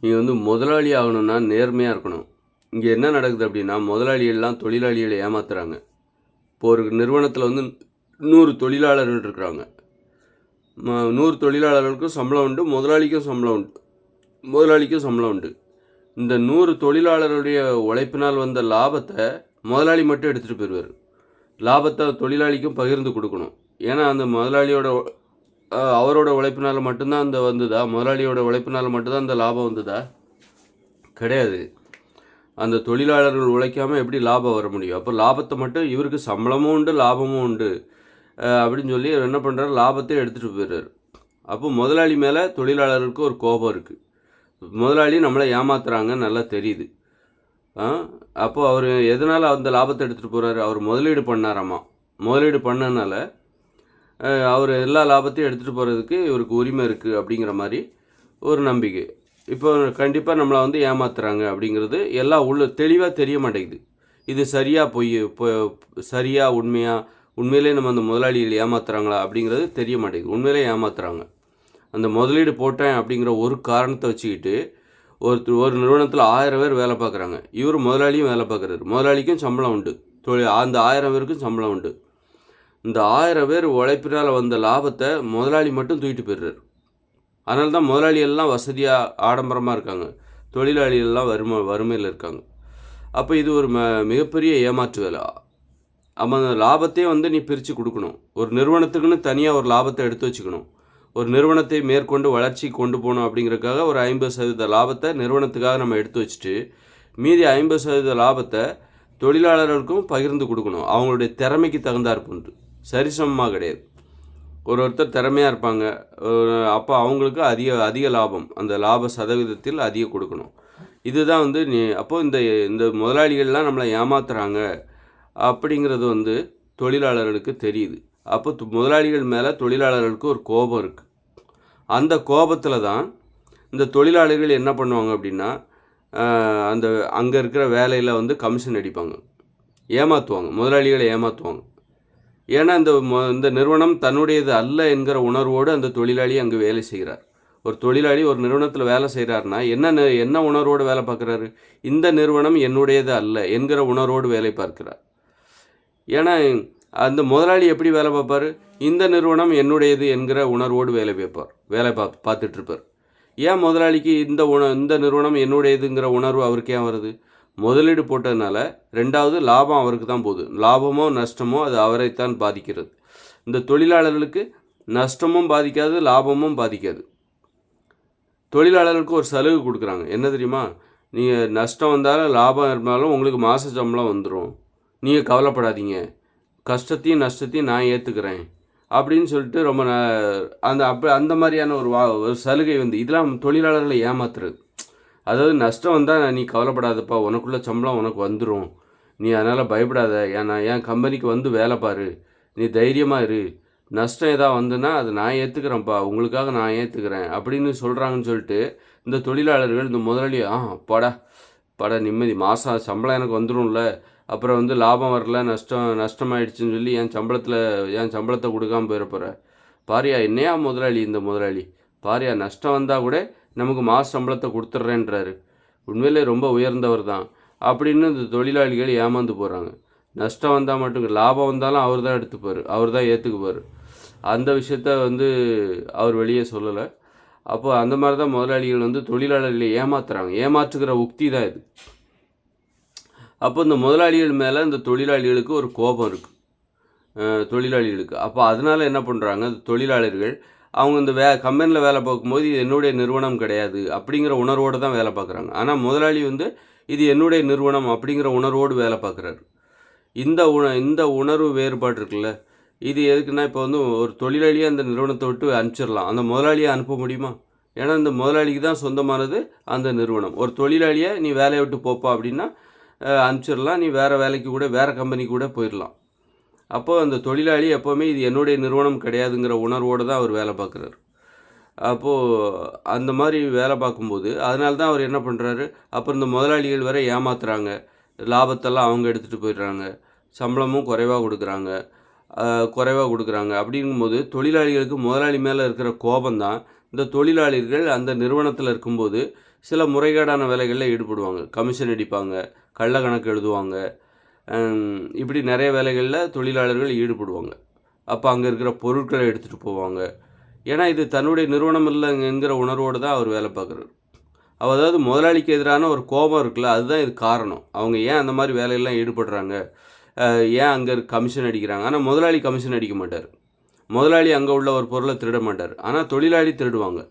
நீங்கள் வந்து முதலாளி ஆகணும்னா நேர்மையாக இருக்கணும். இங்கே என்ன நடக்குது அப்படின்னா முதலாளிகள்லாம் தொழிலாளிகளை ஏமாத்துறாங்க. இப்போ ஒரு நிறுவனத்தில் வந்து நூறு தொழிலாளர்கள் இருக்கிறாங்க. ம- நூறு தொழிலாளர்களுக்கும் சம்பளம் உண்டு முதலாளிக்கும் சம்பளம் உண்டு முதலாளிக்கும் சம்பளம் உண்டு. இந்த நூறு தொழிலாளருடைய உழைப்பினால் வந்த லாபத்தை முதலாளி மட்டும் எடுத்துகிட்டு போயிடுவார். லாபத்தை தொழிலாளிக்கும் பகிர்ந்து கொடுக்கணும். ஏன்னா அந்த முதலாளியோட அவரோட உழைப்பினால் மட்டும்தான் அந்த வந்ததா? முதலாளியோட உழைப்பினால் மட்டும்தான் அந்த லாபம் வந்ததா? கிடையாது. அந்த தொழிலாளர்கள் உழைக்காமல் எப்படி லாபம் வர முடியும்? அப்போ லாபத்தை மட்டும் இவருக்கு சம்பளமும் உண்டு லாபமும் உண்டு. அப்படின்னு சொல்லி இவர் என்ன பண்ணுறாரு லாபத்தை எடுத்துகிட்டு போயிடுறாரு. அப்போ முதலாளி மேலே தொழிலாளருக்கு ஒரு கோபம் இருக்குது முதலாளி நம்மளை ஏமாத்துறாங்க நல்லா தெரியுது. அப்போது அவர் எதனால் அந்த லாபத்தை எடுத்துகிட்டு போகிறாரு அவர் முதலீடு பண்ணாராமா? முதலீடு பண்ணனால அவர் எல்லா லாபத்தையும் எடுத்துகிட்டு போகிறதுக்கு இவருக்கு உரிமை இருக்குது அப்படிங்கிற மாதிரி ஒரு நம்பிக்கை. இப்போ கண்டிப்பாக நம்மளை வந்து ஏமாத்துறாங்க அப்படிங்கிறது எல்லாம் உள்ள தெளிவாக தெரிய மாட்டேங்குது. இது சரியாக பொய் இப்போ உண்மையாக உண்மையிலே நம்ம அந்த முதலாளிகள் ஏமாத்துறாங்களா அப்படிங்கிறது தெரிய மாட்டேங்குது. உண்மையிலே ஏமாத்துறாங்க. அந்த முதலீடு போட்டேன் அப்படிங்கிற ஒரு காரணத்தை வச்சுக்கிட்டு ஒரு ஒரு நிறுவனத்தில் ஆயிரம் பேர் வேலை பார்க்குறாங்க. இவர் முதலாளியும் வேலை பார்க்குறாரு. முதலாளிக்கும் சம்பளம் உண்டு. தொழில் அந்த ஆயிரம் பேருக்கும் சம்பளம் உண்டு. இந்த ஆயிரம் பேர் உழைப்பினால் வந்த லாபத்தை முதலாளி மட்டும் தூக்கிட்டு போயிடுறாரு. அதனால தான் முதலாளி எல்லாம் வசதியாக ஆடம்பரமாக இருக்காங்க. தொழிலாளிகள்லாம் வறுமை வறுமையில் இருக்காங்க. அப்போ இது ஒரு ம மிகப்பெரிய ஏமாற்று வேலை. அப்போ அந்த லாபத்தையும் வந்து நீ பிரித்து கொடுக்கணும். ஒரு நிறுவனத்துக்குன்னு தனியாக ஒரு லாபத்தை எடுத்து வச்சுக்கணும். ஒரு நிறுவனத்தை மேற்கொண்டு வளர்ச்சி கொண்டு போகணும் அப்படிங்கிறதுக்காக ஒரு ஐம்பது சதவீத லாபத்தை நிறுவனத்துக்காக நம்ம எடுத்து வச்சுட்டு மீதி ஐம்பது சதவீத லாபத்தை தொழிலாளர்களுக்கும் பகிர்ந்து கொடுக்கணும். அவங்களுடைய திறமைக்கு தகுந்தாற்புண்டு சரிசமமாக கிடையாது. ஒரு ஒருத்தர் திறமையாக இருப்பாங்க. அப்போ அவங்களுக்கு அதிக அதிக லாபம். அந்த லாப சதவீதத்தில் அதிக கொடுக்கணும். இதுதான் வந்து நீ அப்போது இந்த இந்த முதலாளிகள்லாம் நம்மளை ஏமாத்துறாங்க அப்படிங்கிறது வந்து தொழிலாளர்களுக்கு தெரியுது. அப்போ முதலாளிகள் மேலே தொழிலாளர்களுக்கு ஒரு கோபம் இருக்குது அந்த கோபத்தில் தான் இந்த தொழிலாளர்கள் என்ன பண்ணுவாங்க அப்படின்னா அந்த அங்கே இருக்கிற வேலையில் வந்து கமிஷன் அடிப்பாங்க. ஏமாற்றுவாங்க முதலாளிகளை ஏமாற்றுவாங்க ஏன்னா இந்த மொ- இந்த நிறுவனம் தன்னுடையது அல்ல என்கிற உணர்வோடு அந்த தொழிலாளி அங்கு வேலை செய்கிறார். ஒரு தொழிலாளி ஒரு நிறுவனத்தில் வேலை செய்கிறாருன்னா என்ன என்ன உணர்வோடு வேலை பார்க்குறாரு? இந்த நிறுவனம் என்னுடையது அல்ல என்கிற உணர்வோடு வேலை பார்க்கிறார். ஏன்னா அந்த முதலாளி எப்படி வேலை பார்ப்பார்? இந்த நிறுவனம் என்னுடையது என்கிற உணர்வோடு வேலை பார்ப்பார். வேலை பா பார்த்துட்ருப்பார் ஏன் முதலாளிக்கு இந்த உண இந்த நிறுவனம் என்னுடையதுங்கிற உணர்வு அவருக்கு ஏன் வருது? முதலீடு போட்டதுனால ரெண்டாவது லாபம் அவருக்கு தான் போகுது. லாபமோ நஷ்டமோ அது அவரைத்தான் பாதிக்கிறது. இந்த தொழிலாளர்களுக்கு நஷ்டமும் பாதிக்காது லாபமும் பாதிக்காது. தொழிலாளர்களுக்கு ஒரு சலுகை கொடுக்குறாங்க. என்ன தெரியுமா? நீங்கள் நஷ்டம் வந்தாலும் லாபம் இருந்தாலும் உங்களுக்கு மாத சம்பளம் வந்துடும் நீங்கள் கவலைப்படாதீங்க. கஷ்டத்தையும் நஷ்டத்தையும் நான் ஏற்றுக்கிறேன் அப்படின்னு சொல்லிட்டு ரொம்ப அந்த அப்போ அந்த மாதிரியான ஒரு வா ஒரு சலுகை வந்து இதெல்லாம் தொழிலாளர்களை ஏமாத்துறது. அதாவது நஷ்டம் வந்தால் நீ கவலைப்படாதப்பா உனக்குள்ள சம்பளம் உனக்கு வந்துடும் நீ அதனால் பயப்படாத. ஏன்னா என் கம்பெனிக்கு வந்து வேலை பாரு. நீ தைரியமாக இரு. நஷ்டம் எதாவது வந்துன்னா அது நான் ஏற்றுக்கிறேன்ப்பா உங்களுக்காக நான் ஏற்றுக்கிறேன் அப்படின்னு சொல்கிறாங்கன்னு சொல்லிட்டு இந்த தொழிலாளர்கள் இந்த முதலாளி ஆ படா படா நிம்மதி. மாதம் சம்பளம் எனக்கு வந்துடும்ல அப்புறம் வந்து லாபம் வரல நஷ்டம் நஷ்டமாயிடுச்சுன்னு சொல்லி என் சம்பளத்தில் என் சம்பளத்தை கொடுக்காம போயிட போகிற பாரியா என்னையா முதலாளி இந்த முதலாளி? பாரியா நஷ்டம் வந்தால் கூட நமக்கு மாத சம்பளத்தை கொடுத்துட்றேன்றாரு உண்மையிலே ரொம்ப உயர்ந்தவர் தான். அப்படின்னு இந்த தொழிலாளிகள் ஏமாந்து போகிறாங்க நஷ்டம் வந்தால் மட்டும் லாபம் வந்தாலும் அவர் தான் எடுத்துப்பார். அவர் தான் ஏற்றுக்குப்பார் அந்த விஷயத்த வந்து அவர் வெளியே சொல்லலை. அப்போ அந்த மாதிரி தான் முதலாளிகள் வந்து தொழிலாளர்களை ஏமாத்துறாங்க. ஏமாற்றுகிற உக்தி தான் இது. அப்போ இந்த முதலாளிகள் மேலே இந்த தொழிலாளிகளுக்கு ஒரு கோபம் இருக்குது தொழிலாளிகளுக்கு. அப்போ அதனால என்ன பண்ணுறாங்க இந்த தொழிலாளர்கள் அவங்க இந்த வே கம்பெனியில் வேலை பார்க்கும்போது இது என்னுடைய நிறுவனம் கிடையாது அப்படிங்கிற உணர்வோடு தான் வேலை பார்க்குறாங்க. ஆனால் முதலாளி வந்து இது என்னுடைய நிறுவனம் அப்படிங்கிற உணர்வோடு வேலை பார்க்குறாரு. இந்த உண இந்த உணர்வு வேறுபாடு இருக்குல்ல இது எதுக்குன்னா இப்போ வந்து ஒரு தொழிலாளியை அந்த நிறுவனத்தை விட்டு அனுப்பிச்சிடலாம். அந்த முதலாளியை அனுப்ப முடியுமா? ஏன்னா இந்த முதலாளிக்கு தான் சொந்தமானது அந்த நிறுவனம். ஒரு தொழிலாளியை நீ வேலையை விட்டு போப்பா அப்படின்னா அனுப்பிச்சிடலாம். நீ வேறு வேலைக்கு கூட வேறு கம்பெனி கூட போயிடலாம். அப்போ அந்த தொழிலாளி எப்போவுமே இது என்னுடைய நிறுவனம் கிடையாதுங்கிற உணர்வோடு தான் அவர் வேலை பார்க்குறாரு. அப்போது அந்த மாதிரி வேலை பார்க்கும்போது அதனால தான் அவர் என்ன பண்ணுறாரு அப்புறம் இந்த முதலாளிகள் வரை ஏமாத்துறாங்க. லாபத்தெல்லாம் அவங்க எடுத்துகிட்டு போயிடுறாங்க. சம்பளமும் குறைவாக கொடுக்குறாங்க. குறைவாக கொடுக்குறாங்க. அப்படிங்கும்போது தொழிலாளிகளுக்கு முதலாளி மேலே இருக்கிற கோபம் தான் இந்த தொழிலாளிகள் அந்த நிறுவனத்தில் இருக்கும்போது சில முறைகேடான வேலைகளில் ஈடுபடுவாங்க. கமிஷன் அடிப்பாங்க. கள்ள கணக்கு எழுதுவாங்க. இப்படி நிறைய வேலைகளில் தொழிலாளர்கள் ஈடுபடுவாங்க. அப்போ அங்கே இருக்கிற பொருட்களை எடுத்துகிட்டு போவாங்க. ஏன்னா இது தன்னுடைய நிறுவனம் இல்லைங்கிற உணர்வோடு தான் அவர் வேலை பார்க்குறாரு. அதாவது முதலாளிக்கு எதிரான ஒரு கோபம் இருக்குல்ல அதுதான் இது காரணம். அவங்க ஏன் அந்த மாதிரி வேலையெல்லாம் ஈடுபடுறாங்க? ஏன் அங்கே கமிஷன் அடிக்கிறாங்க? ஆனால் முதலாளி கமிஷன் அடிக்க மாட்டார். முதலாளி அங்கே உள்ள ஒரு பொருளை திருட மாட்டார். ஆனால் தொழிலாளி திருடுவாங்க.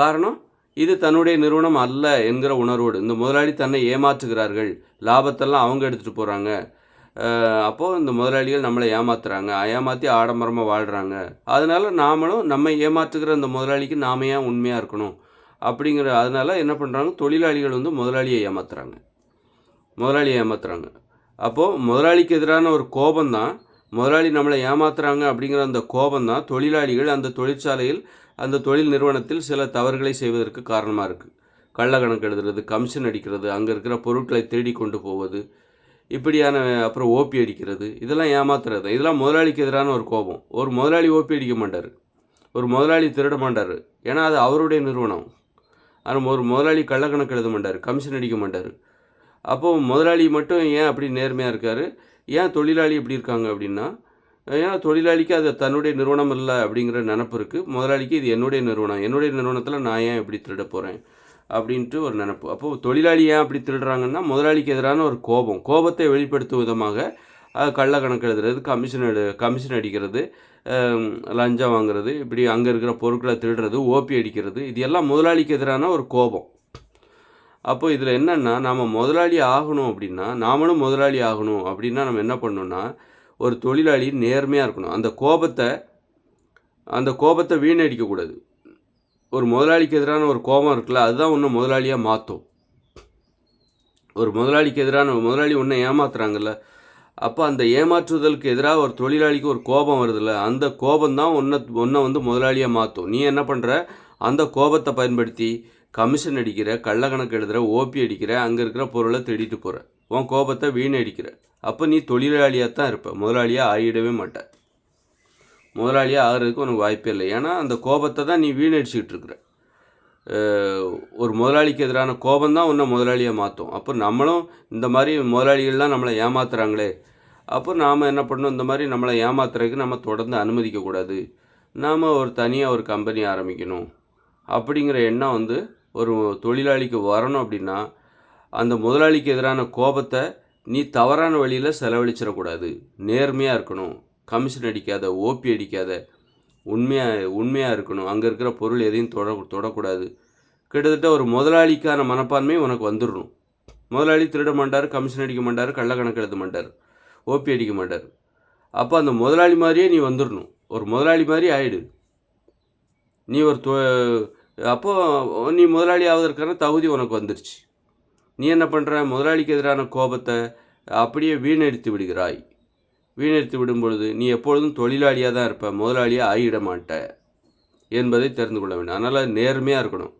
காரணம் இது தன்னுடைய நிறுவனம் அல்ல என்கிற உணர்வோடு இந்த முதலாளி தன்னை ஏமாற்றுகிறார்கள். லாபத்தெல்லாம் அவங்க எடுத்துகிட்டு போகிறாங்க அப்போது இந்த முதலாளிகள் நம்மளை ஏமாத்துறாங்க. ஏமாற்றி ஆடம்பரமாக வாழ்கிறாங்க அதனால நாமளும் நம்ம ஏமாற்றுகிற இந்த முதலாளிக்கு நாம ஏன் உண்மையாக இருக்கணும்? அப்படிங்கிற அதனால என்ன பண்ணுறாங்க தொழிலாளிகள் வந்து முதலாளியை ஏமாத்துறாங்க. முதலாளியை ஏமாத்துறாங்க. அப்போது முதலாளிக்கு எதிரான ஒரு கோபம் தான் முதலாளி நம்மளை ஏமாத்துறாங்க அப்படிங்கிற அந்த கோபம் தான் தொழிலாளிகள் அந்த தொழிற்சாலையில் அந்த தொழில் நிறுவனத்தில் சில தவறுகளை செய்வதற்கு காரணமாக இருக்குது கள்ள கணக்கு எழுதுறது கமிஷன் அடிக்கிறது அங்கே இருக்கிற பொருட்களை தேடி கொண்டு போவது இப்படியான அப்புறம் ஓபி அடிக்கிறது இதெல்லாம் ஏமாத்துறது இதெல்லாம் முதலாளிக்கு எதிரான ஒரு கோபம். ஒரு முதலாளி ஓபி அடிக்க மாட்டார். ஒரு முதலாளி திருட மாட்டார். ஏன்னா அது அவருடைய நிறுவனம். ஆனால் ஒரு முதலாளி கள்ளக்கணக்கு எழுத மாட்டார் கமிஷன் அடிக்க மாட்டார். அப்போது முதலாளி மட்டும் ஏன் அப்படி நேர்மையாக இருக்கார்? ஏன் தொழிலாளி இப்படி இருக்காங்க அப்படின்னா ஏன்னா தொழிலாளிக்கு அது தன்னுடைய நிறுவனம் இல்லை அப்படிங்கிற நினப்பு இருக்குது முதலாளிக்கு இது என்னுடைய நிறுவனம். என்னுடைய நிறுவனத்தில் நான் ஏன் இப்படி திருட போகிறேன் அப்படின்ட்டு ஒரு நினப்பு. அப்போது தொழிலாளி ஏன் அப்படி திருடுறாங்கன்னா முதலாளிக்கு எதிரான ஒரு கோபம். கோபத்தை வெளிப்படுத்தும் விதமாக கள்ள கணக்கு எழுதுறது கமிஷன் எடு கமிஷன் அடிக்கிறது லஞ்சம் வாங்குறது இப்படி அங்கே இருக்கிற பொருட்களை திருடுறது ஓபி அடிக்கிறது இது எல்லாம் முதலாளிக்கு எதிரான ஒரு கோபம். அப்போ இதில் என்னென்னா நாம் முதலாளி ஆகணும் அப்படின்னா நாமளும் முதலாளி ஆகணும் அப்படின்னா நம்ம என்ன பண்ணோன்னா ஒரு தொழிலாளி நேர்மையாக இருக்கணும். அந்த கோபத்தை அந்த கோபத்தை வீணடிக்கக்கூடாது ஒரு முதலாளிக்கு எதிரான ஒரு கோபம் இருக்குல்ல அதுதான் ஒன்று முதலாளியாக மாற்றும் ஒரு முதலாளிக்கு எதிரான முதலாளி ஒன்றை ஏமாத்துறாங்கல்ல அப்போ அந்த ஏமாற்றுதலுக்கு எதிராக ஒரு தொழிலாளிக்கு ஒரு கோபம் வருதுல்ல அந்த கோபம் தான் ஒன்றை ஒன்றை வந்து முதலாளியாக மாற்றும் நீ என்ன பண்ணுற அந்த கோபத்தை பயன்படுத்தி கமிஷன் அடிக்கிற கள்ளக்கணக்கு எழுதுகிற ஓபி அடிக்கிற அங்கே இருக்கிற பொருளை தேடிட்டு போகிற உன் கோபத்தை வீணடிக்கிற. அப்போ நீ தொழிலாளியாக தான் இருப்ப. முதலாளியாக ஆகிடவே மாட்ட. முதலாளியாக ஆகிறதுக்கு உனக்கு வாய்ப்பே இல்லை. ஏன்னா அந்த கோபத்தை தான் நீ வீணடிச்சிக்கிட்டு இருக்கிற. ஒரு முதலாளிக்கு எதிரான கோபம் தான் உன்னை முதலாளியாக மாற்றும் அப்போ நம்மளும் இந்த மாதிரி முதலாளிகள்லாம் நம்மளை ஏமாத்துறாங்களே. அப்போ நாம் என்ன பண்ணணும்? இந்த மாதிரி நம்மளை ஏமாத்துறதுக்கு நம்ம தொடர்ந்து அனுமதிக்கக்கூடாது நாம் ஒரு தனியாக ஒரு கம்பெனி ஆரம்பிக்கணும். அப்படிங்கிற எண்ணம் வந்து ஒரு தொழிலாளிக்கு வரணும் அப்படின்னா அந்த முதலாளிக்கு எதிரான கோபத்தை நீ தவறான வழியில் செலவழிச்சிடக்கூடாது. நேர்மையாக இருக்கணும். கமிஷன் அடிக்காத ஓபி அடிக்காத உண்மையாக உண்மையாக இருக்கணும். அங்கே இருக்கிற பொருள் எதையும் தொட தொடக்கூடாது. கிட்டத்தட்ட ஒரு முதலாளிக்கான மனப்பான்மை உனக்கு வந்துடணும். முதலாளி திருட மாட்டார் கமிஷன் அடிக்க மாட்டார் கள்ளக்கணக்கு எழுத மாட்டார் ஓபி அடிக்க மாட்டார். அப்போ அந்த முதலாளி மாதிரியே நீ வந்துடணும். ஒரு முதலாளி மாதிரி ஆயிடு. நீ ஒரு தொ அப்போது நீ முதலாளி ஆவதற்கான தகுதி உனக்கு வந்துருச்சு. நீ என்ன பண்ணுற முதலாளிக்கு எதிரான கோபத்தை அப்படியே வீணடித்து விடுகிறாய். வீணடித்து விடும் பொழுது நீ எப்பொழுதும் தொழிலாளியாக தான் இருப்ப. முதலாளியாக ஆகிட மாட்ட என்பதை தெரிந்து கொள்ள வேண்டும். அதனால் நேர்மையாக இருக்கணும்.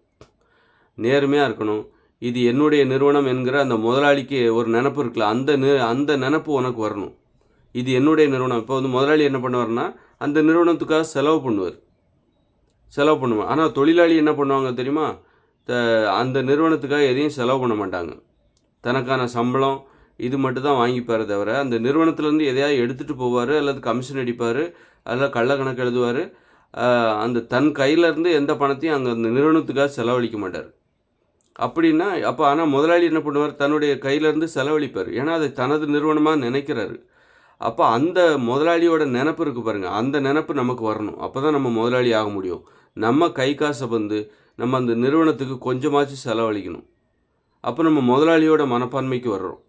நேர்மையாக இருக்கணும். இது என்னுடைய நிறுவனம் என்கிற அந்த முதலாளிக்கு ஒரு நினப்பு இருக்குல்ல அந்த நி அந்த நினப்பு உனக்கு வரணும். இது என்னுடைய நிறுவனம். இப்போ வந்து முதலாளி என்ன பண்ணுவார்னா அந்த நிறுவனத்துக்காக செலவு பண்ணுவார். செலவு பண்ணுவார். ஆனால் தொழிலாளி என்ன பண்ணுவாங்க தெரியுமா? த அந்த நிறுவனத்துக்காக எதையும் செலவு பண்ண மாட்டாங்க. தனக்கான சம்பளம் இது மட்டும் தான் வாங்கிப்பார் தவிர அந்த நிறுவனத்துலேருந்து எதையாவது எடுத்துகிட்டு போவார் அல்லது கமிஷன் அடிப்பார் அதில் கள்ள கணக்கு எழுதுவார் அந்த தன் கையிலேருந்து எந்த பணத்தையும் அங்கே அந்த நிறுவனத்துக்காக செலவழிக்க மாட்டார். அப்படின்னா அப்போ ஆனால் முதலாளி என்ன பண்ணுவார்? தன்னுடைய கையிலேருந்து செலவழிப்பார். ஏன்னா அதை தனது நிறுவனமாக நினைக்கிறாரு. அப்போ அந்த முதலாளியோட நினப்பு இருக்குது பாருங்கள் அந்த நினப்பு நமக்கு வரணும். அப்போ தான் நம்ம முதலாளி ஆக முடியும். நம்ம கை காசை வந்து நம்ம அந்த நிறுவனத்துக்கு கொஞ்சமாச்சும் செலவழிக்கணும். அப்போ நம்ம முதலாளியோட மனப்பான்மைக்கு வர்றோம்.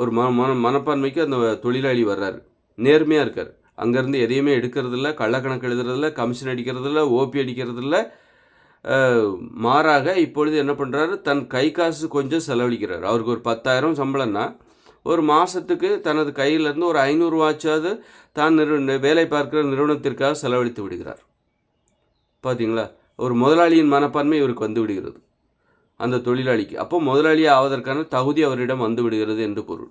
ஒரு மன மன மனப்பான்மைக்கு அந்த தொழிலாளி வர்றாரு. நேர்மையாக இருக்கார். அங்கேருந்து எதையுமே எடுக்கிறதில்ல கள்ளக்கணக்கு எழுதுறதில்ல கமிஷன் அடிக்கிறதில்ல ஓபி அடிக்கிறதில்ல. மாறாக இப்பொழுது என்ன பண்ணுறாரு தன் கை காசு கொஞ்சம் செலவழிக்கிறார். அவருக்கு ஒரு பத்தாயிரம் சம்பளம்னா ஒரு மாதத்துக்கு தனது கையிலேருந்து ஒரு ஐநூறுவாச்சாவது தான் நிறு வேலை பார்க்கிற நிறுவனத்திற்காக செலவழித்து விடுகிறார். பார்த்தீங்களா ஒரு முதலாளியின் மனப்பான்மை இவருக்கு வந்து விடுகிறது. அந்த தொழிலாளிக்கு. அப்போ முதலாளி ஆவதற்கான தகுதி அவரிடம் வந்து விடுகிறது என்று பொருள்.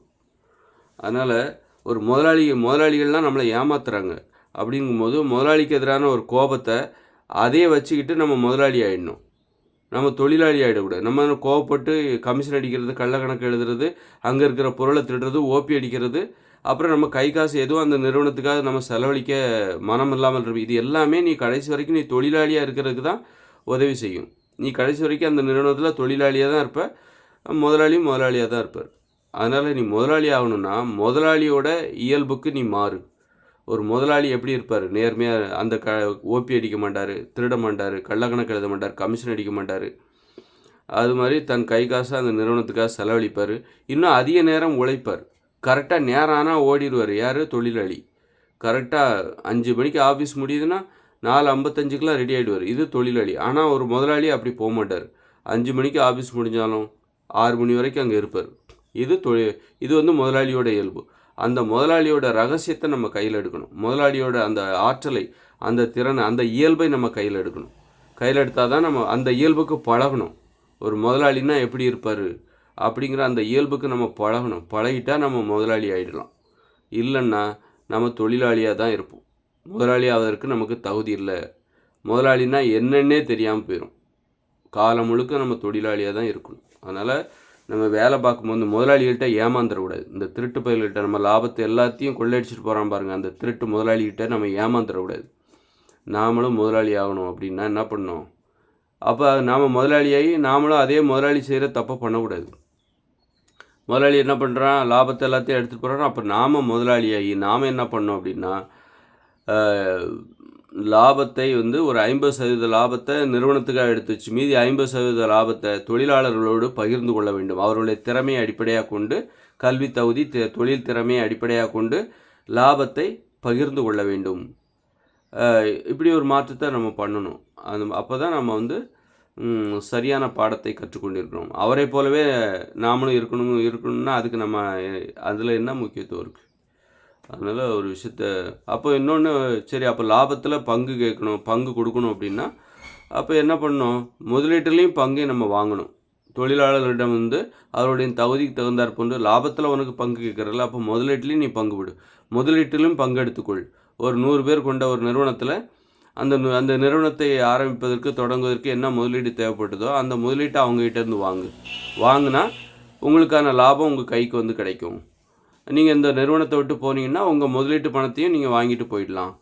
அதனால் ஒரு முதலாளி முதலாளிகள்லாம் நம்மளை ஏமாத்துறாங்க. அப்படிங்கும்போது முதலாளிக்கு எதிரான ஒரு கோபத்தை அதையே வச்சுக்கிட்டு நம்ம முதலாளி ஆயிடணும். நம்ம தொழிலாளி ஆகிடக்கூடாது நம்ம கோவப்பட்டு கமிஷன் அடிக்கிறது கள்ள கணக்கு எழுதுறது அங்கே இருக்கிற பொருளை திருடுறது ஓபி அடிக்கிறது அப்புறம் நம்ம கை காசு எதுவும் அந்த நிறுவனத்துக்காக நம்ம செலவழிக்க மனம் இல்லாமல் இருக்கும் இது எல்லாமே நீ கடைசி வரைக்கும் நீ தொழிலாளியாக இருக்கிறதுக்கு தான் உதவி செய்யும். நீ கடைசி வரைக்கும் அந்த நிறுவனத்தில் தொழிலாளியாக தான் இருப்ப. முதலாளியும் முதலாளியாக தான் இருப்பார். அதனால் நீ முதலாளி ஆகணும்னா முதலாளியோட இயல்புக்கு நீ மாறு. ஒரு முதலாளி எப்படி இருப்பார்? நேர்மையாக அந்த க ஓபி அடிக்க மாட்டார் திருட மாட்டார் கள்ளக்கணக்கு எழுத மாட்டார் கமிஷன் அடிக்க மாட்டார். அது மாதிரி தன் கை காசை அந்த நிறுவனத்துக்காக செலவழிப்பார். இன்னும் அதிக நேரம் உழைப்பார். கரெக்டாக நேரம் ஆனால் ஓடிடுவார். யார்? தொழிலாளி. கரெக்டாக அஞ்சு மணிக்கு ஆஃபீஸ் முடியுதுன்னா நாலு ஐம்பத்தஞ்சுக்கெலாம் ரெடி ஆகிடுவார் இது தொழிலாளி. ஆனால் ஒரு முதலாளி அப்படி போக மாட்டார். அஞ்சு மணிக்கு ஆஃபீஸ் முடிஞ்சாலும் ஆறு மணி வரைக்கும் அங்கே இருப்பார். இது தொழில் இது வந்து முதலாளியோட இயல்பு. அந்த முதலாளியோட ரகசியத்தை நம்ம கையில் எடுக்கணும். முதலாளியோட அந்த ஆற்றலை அந்த திறனை அந்த இயல்பை நம்ம கையில் எடுக்கணும். கையில் எடுத்தால் தான் நம்ம அந்த இயல்புக்கு பழகணும். ஒரு முதலாளின்னா எப்படி இருப்பார்? அப்படிங்கிற அந்த இயல்புக்கு நம்ம பழகணும். பழகிட்டா நம்ம முதலாளி ஆகிடலாம் இல்லைன்னா நம்ம தொழிலாளியாக தான் இருப்போம். முதலாளி ஆவதற்கு நமக்கு தகுதி இல்லை. முதலாளின்னா என்னன்னே தெரியாமல் போயிடும் காலம் முழுக்க நம்ம தொழிலாளியாக தான் இருக்கணும். அதனால் நம்ம வேலை பார்க்கும்போது முதலாளிகள்கிட்ட ஏமாந்துடக்கூடாது இந்த திருட்டு பயில்கிட்ட நம்ம லாபத்தை எல்லாத்தையும் கொள்ளையடிச்சிட்டு போகிறான் பாருங்கள் அந்த திருட்டு முதலாளிகிட்ட நம்ம ஏமாந்துடக்கூடாது நாமளும் முதலாளி ஆகணும் அப்படின்னா என்ன பண்ணோம் அப்போ நாம் முதலாளியாகி நாமளும் அதே முதலாளி செய்கிற தப்பை பண்ணக்கூடாது. முதலாளி என்ன பண்ணுறான் லாபத்தை எல்லாத்தையும் எடுத்துகிட்டு போகிறான் அப்போ நாம் முதலாளியாகி நாம் என்ன பண்ணோம் அப்படின்னா லாபத்தை வந்து ஒரு ஐம்பது சதவீத லாபத்தை நிறுவனத்துக்காக எடுத்து வச்சு மீதி ஐம்பது சதவீத லாபத்தை தொழிலாளர்களோடு பகிர்ந்து கொள்ள வேண்டும். அவர்களுடைய திறமையை அடிப்படையாக கொண்டு கல்வி தகுதி தொழில் திறமையை அடிப்படையாக கொண்டு லாபத்தை பகிர்ந்து கொள்ள வேண்டும். இப்படி ஒரு மாற்றத்தை நம்ம பண்ணணும். அது அப்போ தான் நம்ம வந்து சரியான பாடத்தை கற்றுக்கொண்டிருக்கிறோம். அவரை போலவே நாமளும் இருக்கணும் இருக்கணும்னா அதுக்கு நம்ம அதில் என்ன முக்கியத்துவம் இருக்குது அதனால் ஒரு விஷயத்த அப்போ இன்னொன்று சரி அப்போ லாபத்தில் பங்கு கேட்கணும் பங்கு கொடுக்கணும் அப்படின்னா அப்போ என்ன பண்ணணும்? முதலீட்டுலேயும் பங்கை நம்ம வாங்கணும். தொழிலாளர்களிடம் வந்து அவருடைய தகுதிக்கு தகுந்தாற் போன்று லாபத்தில் உனக்கு பங்கு கேட்குறல அப்போ முதலீட்டுலேயும் நீ பங்கு விடு. முதலீட்டிலும் பங்கு எடுத்துக்கொள் ஒரு நூறு பேர் கொண்ட ஒரு நிறுவனத்தில் அந்த அந்த நிறுவனத்தை ஆரம்பிப்பதற்கு தொடங்குவதற்கு என்ன முதலீடு தேவைப்பட்டதோ அந்த முதலீட்டை அவங்ககிட்ட இருந்து வாங்கு. வாங்கினா உங்களுக்கான லாபம் உங்கள் கைக்கு வந்து கிடைக்கும். நீங்கள் இந்த நிறுவனத்தை விட்டு போனீங்கன்னா உங்கள் முதலீட்டு பணத்தையும் நீங்கள் வாங்கிட்டு போயிடலாம்.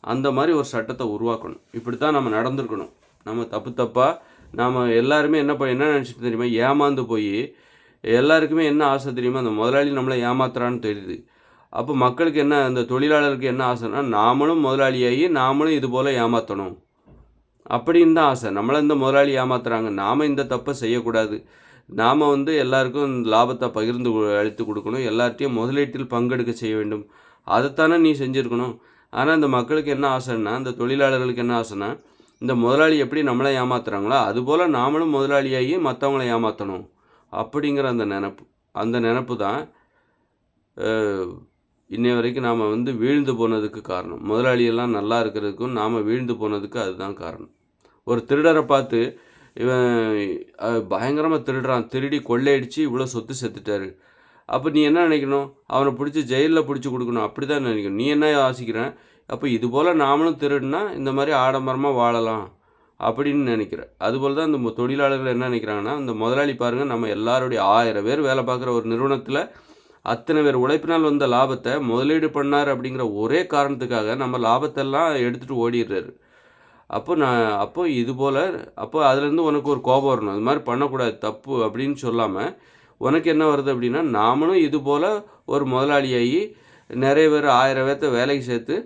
அந்த மாதிரி ஒரு சட்டத்தை உருவாக்கணும். இப்படி தான் நம்ம நடந்திருக்கணும். நம்ம தப்பு தப்பாக நாம் எல்லாருமே என்ன என்ன நினச்சிட்டு தெரியுமா? ஏமாந்து போய் எல்லாருக்குமே என்ன ஆசை தெரியுமா? அந்த முதலாளி நம்மளை ஏமாத்துறான்னு தெரியுது. அப்போ மக்களுக்கு என்ன அந்த தொழிலாளருக்கு என்ன ஆசைன்னா நாமளும் முதலாளியாகி நாமளும் இது போல் ஏமாற்றணும் அப்படின்னு தான் ஆசை. நம்மளை இந்த முதலாளி ஏமாத்துறாங்க. நாம் இந்த தப்பை செய்யக்கூடாது. நாம் வந்து எல்லாருக்கும் லாபத்தை பகிர்ந்து அளித்து கொடுக்கணும். எல்லார்ட்டையும் முதலீட்டில் பங்கெடுக்க செய்ய வேண்டும். அதைத்தானே நீ செஞ்சுருக்கணும். ஆனால் இந்த மக்களுக்கு என்ன ஆசைன்னா இந்த தொழிலாளர்களுக்கு என்ன ஆசைன்னா இந்த முதலாளி எப்படி நம்மளை ஏமாத்துறாங்களோ அதுபோல் நாமளும் முதலாளியாகி மற்றவங்கள ஏமாற்றணும் அப்படிங்கிற அந்த நினப்பு. அந்த நினப்பு தான் இன்னை வரைக்கும் நாம் வந்து வீழ்ந்து போனதுக்கு காரணம். முதலாளியெல்லாம் நல்லா இருக்கிறதுக்கும் நாம் வீழ்ந்து போனதுக்கு அதுதான் காரணம். ஒரு திருடரை பார்த்து இவன் பயங்கரமாக திருடுறான் திருடி கொள்ளையடிச்சு இவ்வளோ சொத்து செத்துட்டாரு. அப்போ நீ என்ன நினைக்கணும்? அவனை பிடிச்சி ஜெயிலில் பிடிச்சி கொடுக்கணும். அப்படி தான் நினைக்கணும். நீ என்ன ஆசிக்கிறேன் அப்போ இது போல் நாமளும் திருடுனா இந்த மாதிரி ஆடம்பரமாக வாழலாம் அப்படின்னு நினைக்கிறேன் அதுபோல் தான் இந்த தொழிலாளர்கள் என்ன நினைக்கிறாங்கன்னா இந்த முதலாளி பாருங்கள் நம்ம எல்லாருடைய ஆயிரம் பேர் வேலை பார்க்குற ஒரு நிறுவனத்தில் அத்தனை பேர் உழைப்பினால் வந்த லாபத்தை முதலீடு பண்ணார் அப்படிங்கிற ஒரே காரணத்துக்காக நம்ம லாபத்தெல்லாம் எடுத்துகிட்டு ஓடிடுறாரு. அப்போ நான் அப்போ இது போல் அப்போ அதுலேருந்து உனக்கு ஒரு கோபம் வரணும். அது மாதிரி பண்ணக்கூடாது தப்பு அப்படின்னு சொல்லாமல் உனக்கு என்ன வருது அப்படின்னா நாமளும் இது போல் ஒரு முதலாளியாகி நிறைய பேர் ஆயிரம் பேர்த்த வேலைக்கு சேர்த்து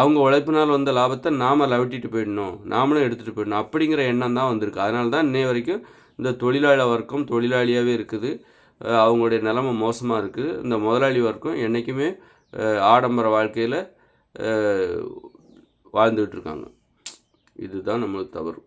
அவங்க உழைப்பினால் வந்த லாபத்தை நாம் லவட்டிட்டு போயிடணும். நாமளும் எடுத்துகிட்டு போயிடணும் அப்படிங்கிற எண்ணம் தான் வந்திருக்கு. அதனால தான் இன்னை வரைக்கும் இந்த தொழிலாளர் வர்க்கம் தொழிலாளியாகவே இருக்குது. அவங்களுடைய நிலமை மோசமாக இருக்குது இந்த முதலாளி வர்க்கம் என்றைக்குமே ஆடம்பர வாழ்க்கையில் வாழ்ந்துக்கிட்டு இருக்காங்க. இதுதான் நம்மளுக்கு தவறு.